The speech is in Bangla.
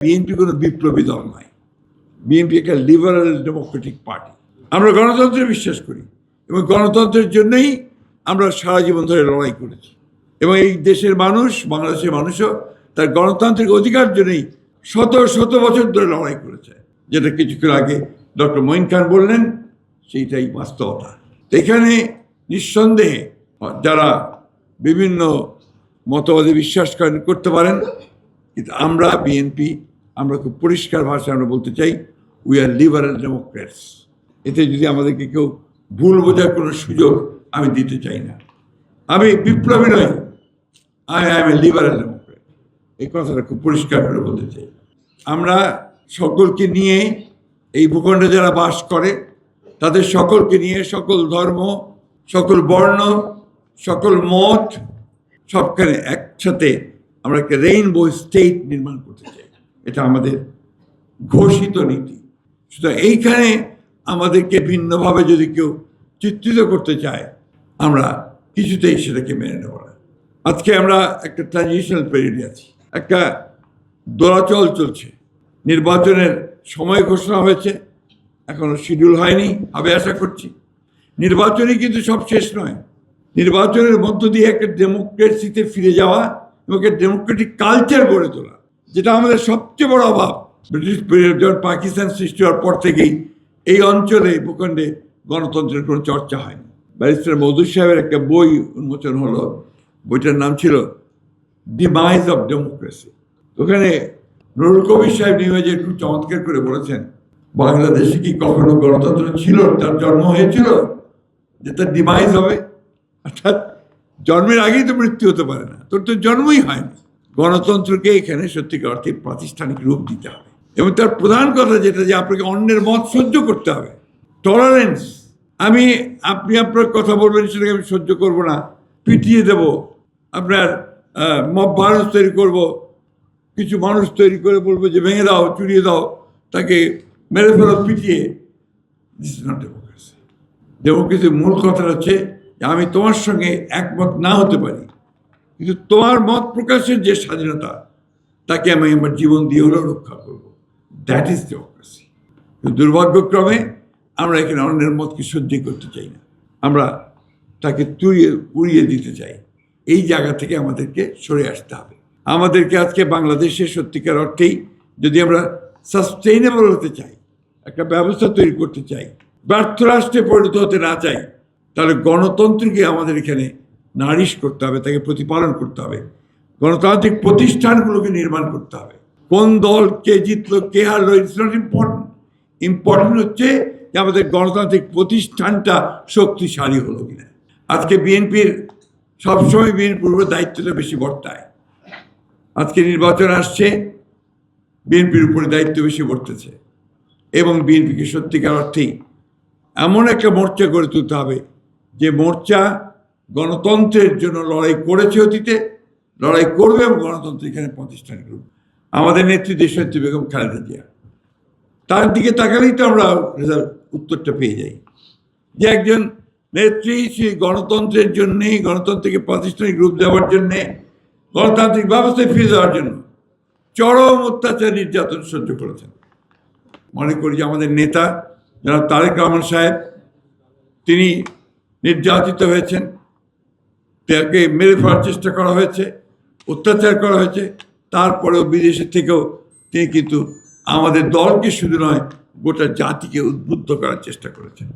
বিএনপি কোনো বিপ্লবী দল নয়। বিএনপি একটা লিবারাল ডেমোক্রেটিক পার্টি আমরা গণতন্ত্রে বিশ্বাস করি এবং গণতন্ত্রের জন্যই আমরা সারা জীবন ধরে লড়াই করেছি। এবং এই দেশের মানুষ, বাংলাদেশের মানুষও তার গণতান্ত্রিক অধিকার জন্যই শত শত বছর ধরে লড়াই করেছে। যেটা কিছুক্ষণ আগে ডক্টর মঈন খান বললেন, সেইটাই বাস্তবতা। এখানে নিঃসন্দেহে যারা বিভিন্ন মতবাদে বিশ্বাস করেন, করতে পারেন। কিন্তু আমরা বিএনপি আমরা খুব পরিষ্কার ভাষায় আমরা বলতে চাই উই আর লিবারাল ডেমোক্রেটস এতে যদি আমাদেরকে কেউ ভুল বোঝার কোনো সুযোগ আমি দিতে চাই না। আমি বিপ্লবী নই I I am a liberal democrat এই কথাটা খুব পরিষ্কার করে বলতে চাই। আমরা সকলকে নিয়ে এই ভূখণ্ডে যারা বাস করে, তাদের সকলকে নিয়ে সকল ধর্ম, সকল বর্ণ, সকল মত, সবখানে একসাথে আমরা একটা রেইনবো স্টেট নির্মাণ করতে চাই। এটা আমাদের ঘোষিত নীতি। সুতরাং এইখানে আমাদেরকে ভিন্নভাবে যদি কেউ চিত্রিত করতে চায়, আমরা কিছুতেই সেটাকে মেনে নেব না। আজকে আমরা একটা ট্রানজিশনাল পিরিয়ডে আছি। একটা দোলাচল চলছে। নির্বাচনের সময় ঘোষণা হয়েছে, এখনও শিডিউল হয়নি হবে আশা করছি। নির্বাচনই কিন্তু সব শেষ নয়। নির্বাচনের মধ্য দিয়ে একটা ডেমোক্রেসিতে ফিরে যাওয়া এবং একটা ডেমোক্রেটিক কালচার গড়ে তোলা। যেটা আমাদের সবচেয়ে বড় অভাব, ব্রিটিশ যখন পাকিস্তান সৃষ্টি হওয়ার পর থেকেই এই অঞ্চলে ভূখণ্ডে গণতন্ত্রের কোনো চর্চা হয়নি। ব্যারিস্টার মধুর সাহেবের একটা বই উন্মোচন হলো, বইটার নাম ছিল ডিমাইজ অফ ডেমোক্রেসি ওখানে নুরুল কবির সাহেব নিউজে একটু চমৎকার করে বলেছেন, বাংলাদেশে কি কখনো গণতন্ত্র ছিল? তার জন্ম হয়েছিল যে তার ডিমাইজ হবে। অর্থাৎ জন্মের আগেই তো মৃত্যু হতে পারে না। তোর তো জন্মই হয়নি। গণতন্ত্রকে এখানে সত্যিকার অর্থে প্রাতিষ্ঠানিক রূপ দিতে হবে। এবং তার প্রধান কথা যেটা যে আপনাকে অন্যের মত সহ্য করতে হবে। টলারেন্স আমি, আপনি আপনার কথা বলবেন, সেটাকে আমি সহ্য করব না। পিটিয়ে দেব, আপনার মব ভারত তৈরি করব, কিছু মানুষ তৈরি করে বলব যে ভেঙে দাও, চুরিয়ে দাও, তাকে মেরে ফেলো, পিটিয়ে। দিস নট ডেমোক্রেসি ডেমোক্রেসির মূল কথা হচ্ছে যে আমি তোমার সঙ্গে একমত না হতে পারি। কিন্তু তোমার মত প্রকাশের যে স্বাধীনতা, তাকে আমি আমার জীবন দিয়ে হলেও রক্ষা করব। দ্যাট ইজ ডেমোক্রেসি দুর্ভাগ্যক্রমে আমরা এখানে অন্যের মতকে সহ্য করতে চাই না। আমরা তাকে তুড়িয়ে উড়িয়ে দিতে চাই। এই জায়গা থেকে আমাদেরকে সরে আসতে হবে। আমাদেরকে আজকে বাংলাদেশে সত্যিকার অর্থেই যদি আমরা সাস্টেইনেবল হতে চাই, একটা ব্যবস্থা তৈরি করতে চাই, ব্যর্থ রাষ্ট্রে পরিণত হতে না চাই, তাহলে গণতন্ত্রকে আমাদের এখানে নারিশ করতে হবে, তাকে প্রতিপালন করতে হবে। গণতান্ত্রিক প্রতিষ্ঠানগুলোকে নির্মাণ করতে হবে। কোন দল কে জিতলো, কে হারলো ইটস নট ইম্পর্টেন্ট ইম্পর্টেন্ট হচ্ছে যে আমাদের গণতান্ত্রিক প্রতিষ্ঠানটা শক্তিশালী হলো কিনা। আজকে বিএনপির, সবসময় বিএনপির উপর দায়িত্বটা বেশি বর্তায়। আজকে নির্বাচন আসছে, বিএনপির উপরে দায়িত্ব বেশি বর্তেছে। এবং বিএনপিকে সত্যিকার অর্থেই এমন একটা মোর্চা গড়ে তুলতে হবে, যে মোর্চা গণতন্ত্রের জন্য লড়াই করেছে অতীতে, লড়াই করবে এবং গণতন্ত্র এখানে প্রতিষ্ঠান করবে। আমাদের নেত্রী দেশনেত্রী বেগম খালেদা জিয়া। তার দিকে তাকালেই তো আমরা উত্তরটা পেয়ে যাই। যে একজন নেত্রী সেই গণতন্ত্রের জন্যেই, গণতন্ত্রকে প্রাতিষ্ঠানিক রূপ দেওয়ার জন্যে, গণতান্ত্রিক ব্যবস্থায় ফিরে দেওয়ার জন্য চরম অত্যাচার নির্যাতন সহ্য করেছেন। মনে করি যে আমাদের নেতা যারা তারেক রহমান সাহেব, তিনি নির্যাতিত হয়েছেন। তাকে মেরে ফেলার চেষ্টা করা হয়েছে, অত্যাচার করা হয়েছে। তারপরেও বিদেশের থেকেও তিনি কিন্তু আমাদের দলকে শুধু নয়, গোটা জাতিকে উদ্বুদ্ধ করার চেষ্টা করেছেন।